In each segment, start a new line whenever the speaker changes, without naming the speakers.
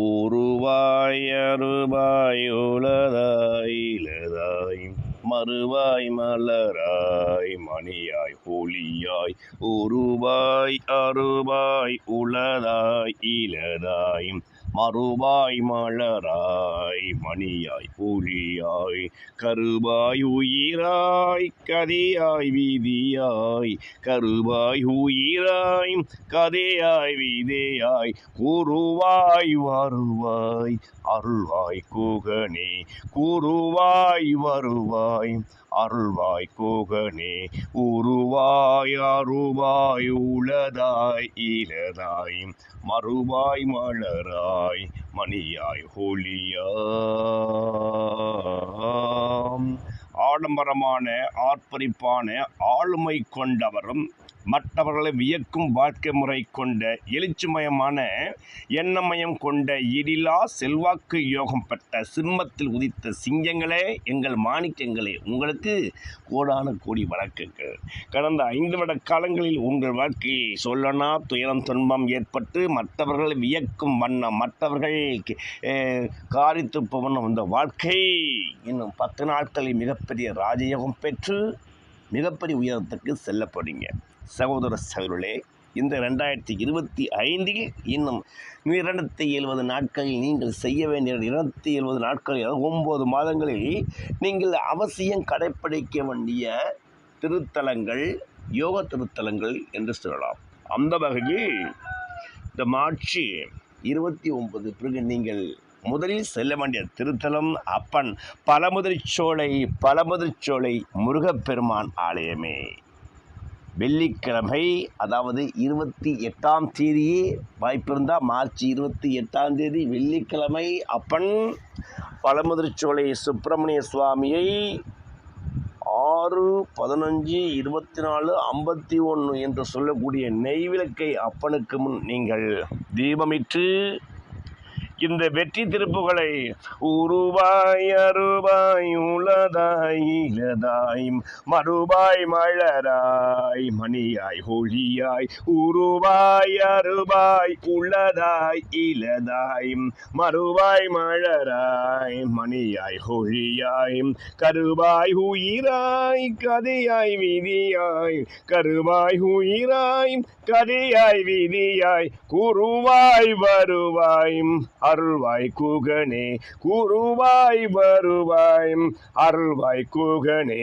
உருவாய் அருவாய் உளதாய் இலதாய் மறுவாய் மலராய் மணியாய் ஒளியாய் உருவாய் அருவாய் உளதாய் இலதாய் மறுபாய் மலராய் மணியாய் பூலியாய் கருபாய் உயிராய் கதையாய் வீதியாய் கருபாய் உயிராய் கதையாய் வீதியாய் குருவாய் வருவாய் அருள்வாய் கூகனே குருவாய் வருவாய் அருள்வாய் கோகனே உருவாய் அருவாய் உளதாய் இலதாய் மறுவாய் மலராய் மணியாய் ஹோலியாம் ஆடம்பரமான ஆர்ப்பரிப்பான ஆளுமை கொண்டவரும் மற்றவர்களை வியக்கும் வாழ்க்கை முறை கொண்ட எழுச்சிமயமான எண்ணமயம் கொண்ட இடிலா செல்வாக்கு யோகம் பெற்ற சிம்மத்தில் உதித்த சிங்கங்களே எங்கள் மாணிக்கங்களே உங்களுக்கு கோடான கோடி வழக்குகள் கடந்த ஐந்து வருட காலங்களில் உங்கள் வாழ்க்கையை சொல்லனா துயரம் துன்பம் ஏற்பட்டு மற்றவர்களை வியக்கும் வண்ணம் மற்றவர்கள் அஹ், காரித்து போவண்ணம் வாழ்க்கை இன்னும் பத்து நாட்களில் மிகப்பெரிய ராஜயோகம் பெற்று மிகப்பெரிய உயரத்துக்கு செல்லப்படுங்க சகோதர சகோதரே இந்த ரெண்டாயிரத்தி இருபத்தி ஐந்தில் இன்னும் இரண்டத்தி எழுபது நாட்களில் நீங்கள் செய்ய வேண்டிய இருநூத்தி எழுபது நாட்களில் ஒம்பது மாதங்களில் நீங்கள் அவசியம் கடைப்பிடிக்க வேண்டிய திருத்தலங்கள் யோக திருத்தலங்கள் என்று சொல்லலாம். அந்த வகையில் இந்த மார்ச் இருபத்தி ஒன்பது பிறகு நீங்கள் முதலில் செல்ல வேண்டிய திருத்தலம் அப்பன் பழமுதிர்ச்சோலை பழமுதிர்ச்சோலை முருகப்பெருமான் ஆலயமே. வெள்ளிக்கிழமை அதாவது இருபத்தி எட்டாம் தேதியே வாய்ப்பிருந்தால் மார்ச் இருபத்தி எட்டாம் தேதி வெள்ளிக்கிழமை அப்பன் பழமுதிர்ச்சோலை சுப்பிரமணிய சுவாமியை ஆறு பதினஞ்சு இருபத்தி நாலு ஐம்பத்தி ஒன்று என்று சொல்லக்கூடிய நெய்விளக்கை அப்பனுக்கு முன் நீங்கள் தீபமிட்டு இந்த வெற்றி திருப்புகளை உருவாய் அருவாய் உளதாய் இலதாய் மறுபாய் மலராய் மணியாய் ஒளியாய் உருவாய் அருவாய் உள்ளதாய் இலதாய் மறுவாய் மலராய் மணியாய் ஒளியாய் கருவாய் உயிராய் கதையாய் விதியாய் கருவாய் உயிராய் கதையாய் விதியாய் குருவாய் வருவாய். அருள்வாய் கூகனே குருவாய் வருவாய். அருள்வாய் கூகனே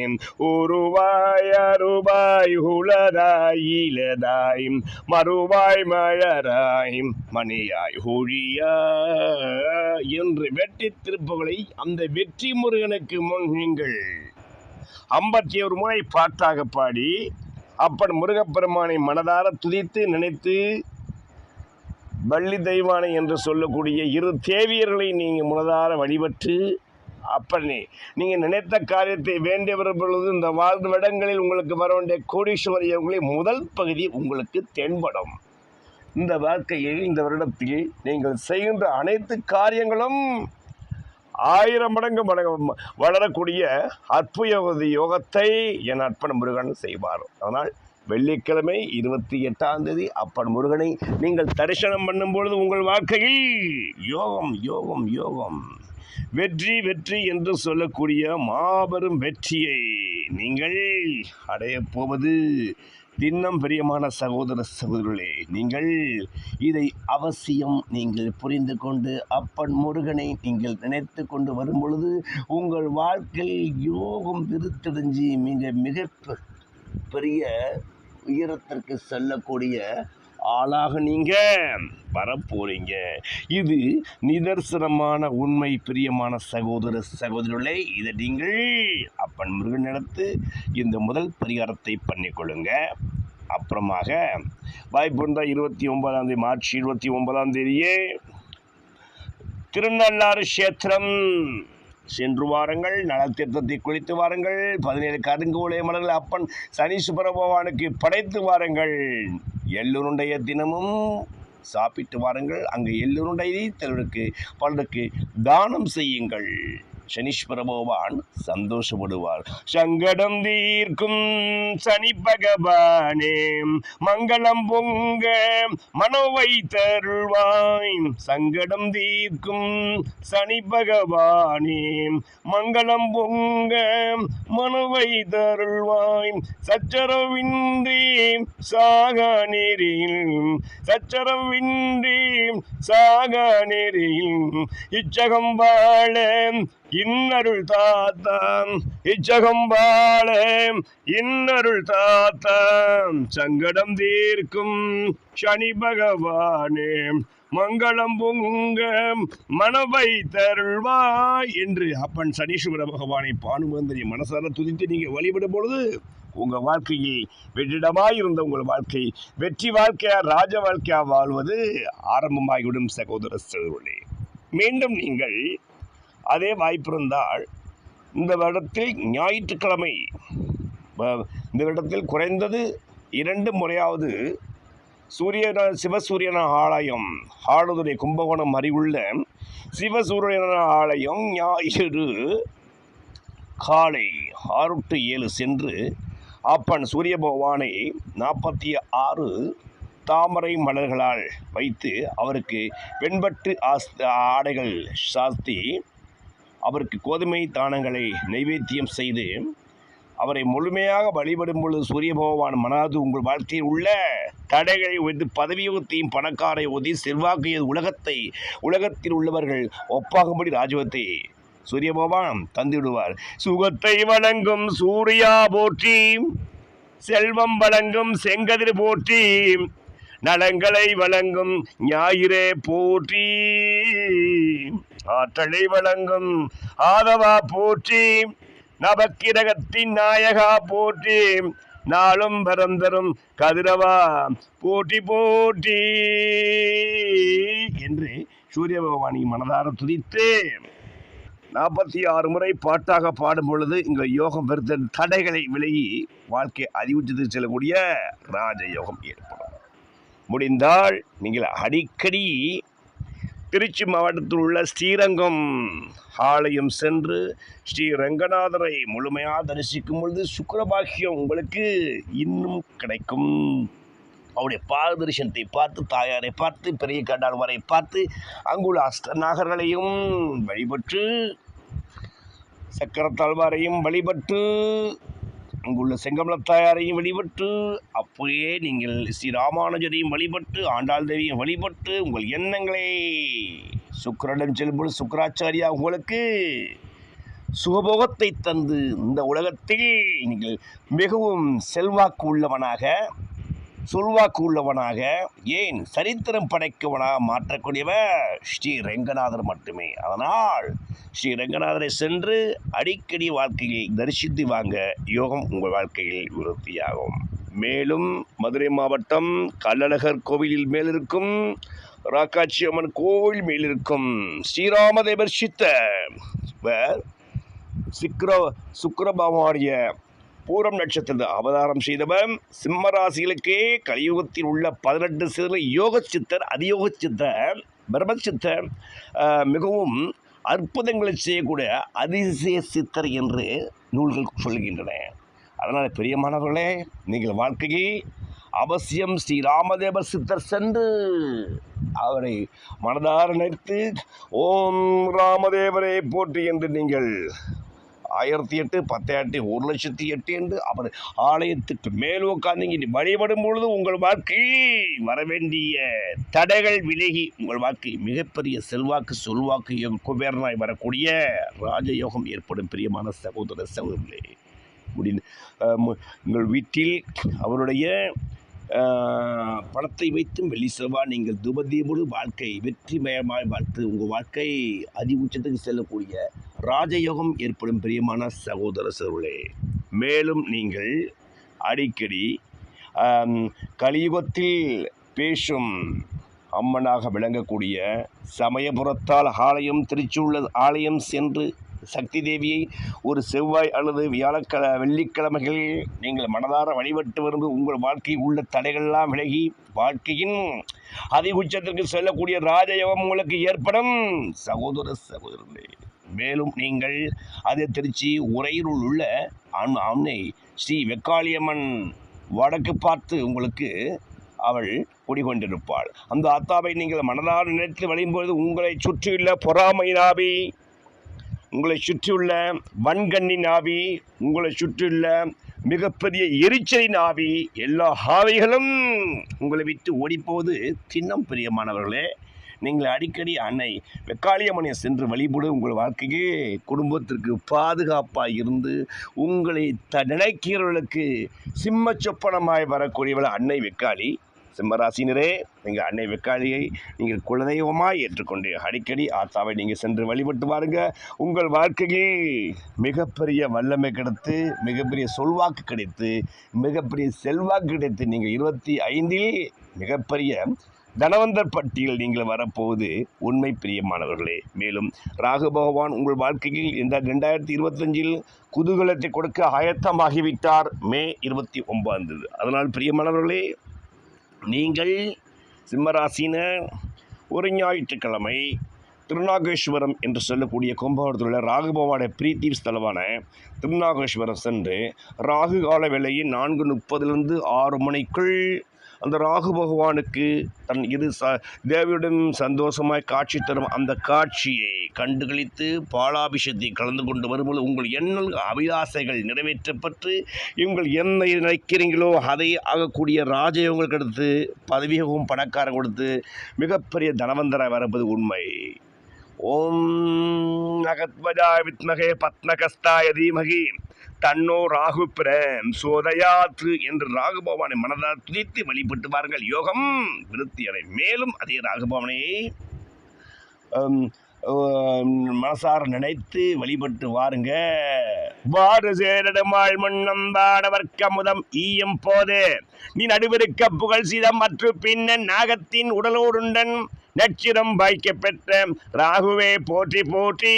உருவாய் அருவாய் உளதாய் இலதாய் மறுவாய் மலராய் மணியாய் ஒழியா என்று வெற்றி திருப்புகளை அந்த வெற்றி முருகனுக்கு முன் நீங்கள் ஐம்பத்தி ஒரு முறை பாட்டாக பாடி அப்பன் முருகப்பெருமானை மனதார துதித்து நினைத்து வள்ளி தெய்வானை என்று சொல்லக்கூடிய இரு தேவியர்களை நீங்கள் முனதார வழிபட்டு அப்பனே நீங்கள் நினைத்த காரியத்தை வேண்டியவர் பொழுது இந்த வாழ்ந்த இடங்களில் உங்களுக்கு வர வேண்டிய கோடீஸ்வரி முதல் பகுதி உங்களுக்கு தென்படும். இந்த வாழ்க்கையில் இந்த வருடத்தில் நீங்கள் செய்கின்ற அனைத்து காரியங்களும் ஆயிரம் மடங்கு மடங்கு வளரக்கூடிய அற்புத யோகத்தை என் அற்பன முருகன் செய்வார். அதனால் வெள்ளிக்கிழமை இருபத்தி எட்டாம் தேதி அப்பன் முருகனை நீங்கள் தரிசனம் பண்ணும் பொழுது உங்கள் வாழ்க்கையில் யோகம் யோகம் யோகம். வெற்றி வெற்றி என்று சொல்லக்கூடிய மாபெரும் வெற்றியை நீங்கள் அடையப் போவது தின்னம் பிரியமான சகோதர சகோதரர்களே நீங்கள் இதை அவசியம் நீங்கள் புரிந்து கொண்டு அப்பன் முருகனை நீங்கள் நினைத்து கொண்டு வரும் பொழுது உங்கள் வாழ்க்கையில் யோகம் விருத்தடைஞ்சு மிக மிக பெரிய உயரத்திற்கு செல்லக்கூடிய ஆளாக நீங்கள் வரப்போறீங்க. இது நிதர்சனமான உண்மை பிரியமான சகோதர சகோதரர்களே இதை நீங்கள் அப்பன் முருகன் நடத்து இந்த முதல் பரிகாரத்தை பண்ணிக்கொள்ளுங்க அப்புறமாக வாய்ப்பு இருந்தால் இருபத்தி ஒன்பதாம் தேதி மார்ச் இருபத்தி ஒன்பதாம் தேதியே திருநள்ளாறு கஷேத்திரம். சென்று வாருங்கள் நலத்தீர்த்தத்தை குளித்து வாருங்கள் பதினேழு கருங்கோலை மலர்கள் அப்பன் சனி சுப்பிரபவானுக்கு படைத்து வாருங்கள். எள்ளுருண்டைய தினமும் சாப்பிட்டு வாருங்கள். அங்கு எள்ளுருண்டை தலைவருக்கு பலருக்கு தானம் செய்யுங்கள். சனீஸ்வரபோவான் சந்தோஷப்படுவார். சங்கடம் தீர்க்கும் சனி பகவானே மங்களம் பொங்க மனோவை தருள்வாய் சங்கடம் தீர்க்கும் சனி பகவானே மங்களம் பொங்க மனோவை தருள்வாய். சச்சரவின்றி சாக நெறியில் சச்சரவின்றி சாக நெறியில் இச்சகம் வாழ இன்னருள் தாத்தாம் இச்சகம்பாளே இன்னருள் தாத்தாம் சங்கடம் தீர்க்கும் சனி பகவானே மங்களம் பொங்க மனவை தருள்வாய் என்று அப்பன் சனீஸ்வர பகவானை பானுமந்திரி மனசார துதித்து நீங்கள் வழிபடும் பொழுது உங்கள் வாழ்க்கையில் வெற்றிடமாய் இருந்த உங்கள் வாழ்க்கை வெற்றி வாழ்க்கையா ராஜ வாழ்க்கையா வாழ்வது ஆரம்பமாகிவிடும் சகோதர சகோதரர்களே. மீண்டும் நீங்கள் அதே வாய்ப்பிருந்தால் இந்த வருடத்தில் ஞாயிற்றுக்கிழமை இந்த வருடத்தில் குறைந்தது இரண்டு முறையாவது சூரியன சிவசூரியன ஆலயம் ஆளுதுறை கும்பகோணம் அறிவுள்ள சிவசூரியன ஆலயம் ஞாயிறு காலை ஆறு டு ஏழு சென்று அப்பன் சூரிய பகவானை நாற்பத்தி ஆறு தாமரை மலர்களால் வைத்து அவருக்கு வெண்பட்டு ஆஸ் ஆடைகள் சாஸ்தி அவருக்கு கோதுமை தானங்களை நைவேத்தியம் செய்து அவரை முழுமையாக வழிபடும் பொழுது சூரிய பகவான் மனாது உங்கள் வாழ்க்கையில் உள்ள தடைகளை உயர்ந்து பதவியோகத்தையும் பணக்காரை ஒதி செல்வாக்கிய உலகத்தை உலகத்தில் உள்ளவர்கள் ஒப்பாகும்படி ராஜ்யத்தை சூரிய பகவான் தந்துவிடுவார் சுகத்தை வழங்கும் சூர்யா போற்றி செல்வம் வழங்கும் செங்கதிர் போற்றி. நலங்களை வழங்கும் ஞாயிறே போற்றி. ஆற்றலை வழங்கும் ஆதவா போற்றி. நவக்கிரகத்தின் நாயகா போற்றி. நாளும் பரந்தரும் கதிரவா போட்டி போட்டி என்று சூரிய பகவானை மனதார துதித்து நாற்பத்தி ஆறு முறை பாட்டாக பாடும் பொழுது இங்கே யோகம் பெருத்த தடைகளை விலகி வாழ்க்கை அதிவுச்சத்துக்கு செல்லக்கூடிய ராஜ யோகம் ஏற்படும். முடிந்தால் நீங்கள் அடிக்கடி திருச்சி மாவட்டத்தில் உள்ள ஸ்ரீரங்கம் ஆலயம் சென்று ஸ்ரீ ரங்கநாதரை முழுமையாக தரிசிக்கும் பொழுது சுக்கரபாக்கியம் உங்களுக்கு இன்னும் கிடைக்கும். அவருடைய பாரதரிசனத்தை பார்த்து தாயாரை பார்த்து பெரிய கண்டாழ்வாரை பார்த்து அங்குள்ள அஷ்டநாகர்களையும் வழிபட்டு சக்கரத்தாழ்வாரையும் வழிபட்டு அங்குள்ள செங்கமலத்தாயாரையும் வழிபட்டு அப்போயே நீங்கள் ஸ்ரீ ராமானுஜரையும் வழிபட்டு ஆண்டாள் தேவியும் வழிபட்டு உங்கள் எண்ணங்களை சுக்கரனிடம் செல்லும்போது சுக்கராச்சாரியா உங்களுக்கு சுகபோகத்தை தந்து இந்த உலகத்தில் நீங்கள் மிகவும் செல்வாக்கு உள்ளவனாக சொல்வாக்கு உள்ளவனாக ஏன் சரித்திரம் படைக்கவனாக மாற்றக்கூடியவர்? ஸ்ரீ ரெங்கநாதர் மட்டுமே. அதனால் ஸ்ரீ ரெங்கநாதரை சென்று அடிக்கடி வாழ்க்கையை தரிசித்து வாங்க யோகம் உங்கள் வாழ்க்கையில் விருத்தியாகும். மேலும் மதுரை மாவட்டம் கள்ளழகர் கோவிலில் மேலிருக்கும் ராக்காட்சி அம்மன் கோவில் மேலிருக்கும் ஸ்ரீராமதேவர் சித்தர் சிக்ர சுக்கரபகவானுடைய பூரம் நட்சத்திரத்தில் அவதாரம் செய்தவர் சிம்மராசிகளுக்கே கலியுகத்தில் உள்ள பதினெட்டு சிறு யோக சித்தர் அதியோக சித்தர் பிரம்ம சித்தர் மிகவும் அற்புதங்களை செய்யக்கூடிய அதிசய சித்தர் என்று நூல்கள் சொல்கின்றன. அதனால் பிரியமானவர்களே நீங்கள் வாழ்க்கையை அவசியம் ஸ்ரீ ராமதேவர் சித்தர் சென்று அவரை மனதார நினைத்து ஓம் ராமதேவரே போற்றி என்று நீங்கள் ஆயிரத்தி எட்டு பத்தாயிரத்தி ஒரு லட்சத்தி எட்டு என்று அவர் ஆலயத்துக்கு மேல் உட்கார்ந்து இங்கே வழிபடும் பொழுது உங்கள் வாழ்க்கை வரவேண்டிய தடைகள் விலகி உங்கள் வாழ்க்கை மிகப்பெரிய செல்வாக்கு சொல்வாக்கு குபேரனாய் வரக்கூடிய ராஜயோகம் ஏற்படும். பிரியமான சகோதர சகோதரர்களே முடிந்து. உங்கள் வீட்டில் அவருடைய பணத்தை வைத்தும் வெள்ளி செவ்வாய் நீங்கள் துபதீபோடு வாழ்க்கை வெற்றிமயமாய் வாழ்த்து. உங்கள் வாழ்க்கை அதி உச்சத்துக்கு செல்லக்கூடிய ராஜயோகம் ஏற்படும் பிரியமான சகோதர சருளே மேலும் நீங்கள் அடிக்கடி கலியுகத்தில் பேசும் அம்மனாக விளங்கக்கூடிய சமயபுரத்தால் ஆலயம் திருச்சியுள்ள ஆலயம் சென்று சக்தி தேவியை ஒரு செவ்வாய் அல்லது வியாழக்கிழ வெள்ளிக்கிழமைகள் நீங்கள் மனதார வழிபட்டு வரும்போது உங்கள் வாழ்க்கையில் உள்ள தடைகள்லாம் விலகி வாழ்க்கையின் அதி உச்சத்திற்கு செல்லக்கூடிய ராஜயோகம் உங்களுக்கு ஏற்படும். சகோதர சகோதரர்களே மேலும் நீங்கள் அதே திருச்சி உறையூருள் உள்ள அண் அன்னை ஸ்ரீ வெக்காளியம்மன் வடக்கு பார்த்து உங்களுக்கு அவள் குடிகொண்டிருப்பாள். அந்த ஆத்தாவை நீங்கள் மனதார நினைத்து வழியும்பொழுது உங்களை சுற்றியுள்ள பொறாமை உங்களை சுற்றியுள்ள வன்கண்ணின் ஆவி உங்களை சுற்றியுள்ள மிகப்பெரிய எரிச்சலின் ஆவி எல்லா ஆவிகளும் உங்களை விட்டு ஓடிப்போவது. சின்னம் பிரியமானவர்களே நீங்கள் அடிக்கடி அன்னை வெக்காளியம்மனை சென்று வழிபடு உங்கள் வாழ்க்கைக்கு குடும்பத்திற்கு பாதுகாப்பாக இருந்து உங்களை த நினைக்கிறவர்களுக்கு சிம்ம சொப்பனமாய் வரக்கூடியவள் அன்னை வெக்காளி. சிம்மராசினரே நீங்கள் அன்னை வெக்காளியை நீங்கள் குலதெய்வமாக ஏற்றுக்கொண்டு அடிக்கடி ஆத்தாவை நீங்கள் சென்று வழிபட்டு பாருங்க உங்கள் வாழ்க்கையில் மிகப்பெரிய வல்லமை கிடைத்து மிகப்பெரிய சொல்வாக்கு கிடைத்து மிகப்பெரிய செல்வாக்கு கிடைத்து நீங்கள் இருபத்தி ஐந்தில் மிகப்பெரிய தனவந்தர் பட்டியல் நீங்கள் வரப்போவது உண்மை பிரியமானவர்களே மேலும் ராகு பகவான் உங்கள் வாழ்க்கையில் இந்த ரெண்டாயிரத்தி இருபத்தஞ்சில் குதூகலத்தை கொடுக்க ஆயத்தமாகிவிட்டார். மே இருபத்தி ஒன்பதாம் அதனால் பிரியமானவர்களே நீங்கள் சிம்மராசினர் ஒரு ஞாயிற்றுக்கிழமை திருநாகேஸ்வரம் என்று சொல்லக்கூடிய கும்பகோணத்தில் உள்ள ராகுபவான பிரீத்தி ஸ்தலமான திருநாகேஸ்வரம் சென்று ராகு கால வேளையில் நான்கு முப்பதிலிருந்து ஆறு மணிக்குள் அந்த ராகு பகவானுக்கு தன் இரு ச தேவியுடன் சந்தோஷமாய் காட்சி தரும் அந்த காட்சியை கண்டுகளித்து பாலாபிஷத்தை கலந்து கொண்டு வரும்போது உங்கள் எண்ணல் அபிலாசைகள் நிறைவேற்றப்பட்டு உங்கள் என்ன நினைக்கிறீங்களோ அதை ஆகக்கூடிய ராஜயோகங்கள் கொடுத்து பதவியகவும் பணக்காரன் கொடுத்து மிகப்பெரிய தனவந்தராக வரப்பது உண்மை. ஓம் அகத்வஜா வித்மகே பத்மகஸ்தாய தீமகி தன்னோ ராகு பிரேம் சோதயாத்து என்று ராகுபவானை மனதால் துதித்து வழிபட்டு பாருங்கள் யோகம் விருத்தி அடை மேலும் அதே ராகுபவனை மனசார நினைத்து வழிபட்டு வாருங்க. வாடு சேரடுமாள் முன்னம் வாடவர்க்க முதம் ஈயம் போது. நீ நடுவிருக்க புகழ் சிதம் மற்றும் பின்ன நாகத்தின் உடலோடுண்டன் நச்சிரம் பாய்க்க பெற்ற ராகுவே போற்றி போற்றி.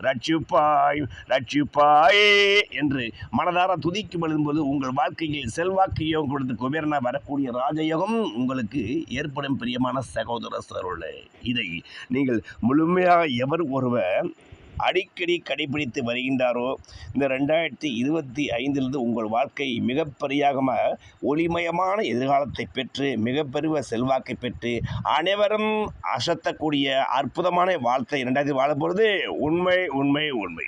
ரட்சிப்பாய் ரட்சிப்பாயே என்று மனதார துதிக்கும் எழுதும்போது உங்கள் வாழ்க்கையில் செல்வாக்கு யோகம் கொடுத்து குபேரனா வரக்கூடிய ராஜயோகம் உங்களுக்கு ஏற்படும் பிரியமான சகோதர சருளை இதை நீங்கள் முழுமையாக எவர் ஒருவர் அடிக்கடி கடைபிடித்து வருகின்றாரோ? இந்த ரெண்டாயிரத்தி இருபத்தி ஐந்திலிருந்து உங்கள் வாழ்க்கை மிகப்பெரியாக ஒளிமயமான எதிர்காலத்தை பெற்று மிகப்பெரிய செல்வாக்கை பெற்று அனைவரும் அசத்தக்கூடிய அற்புதமான வாழ்த்தை இரண்டாயிரத்தி வாழப்போகிறது உண்மை உண்மை உண்மை.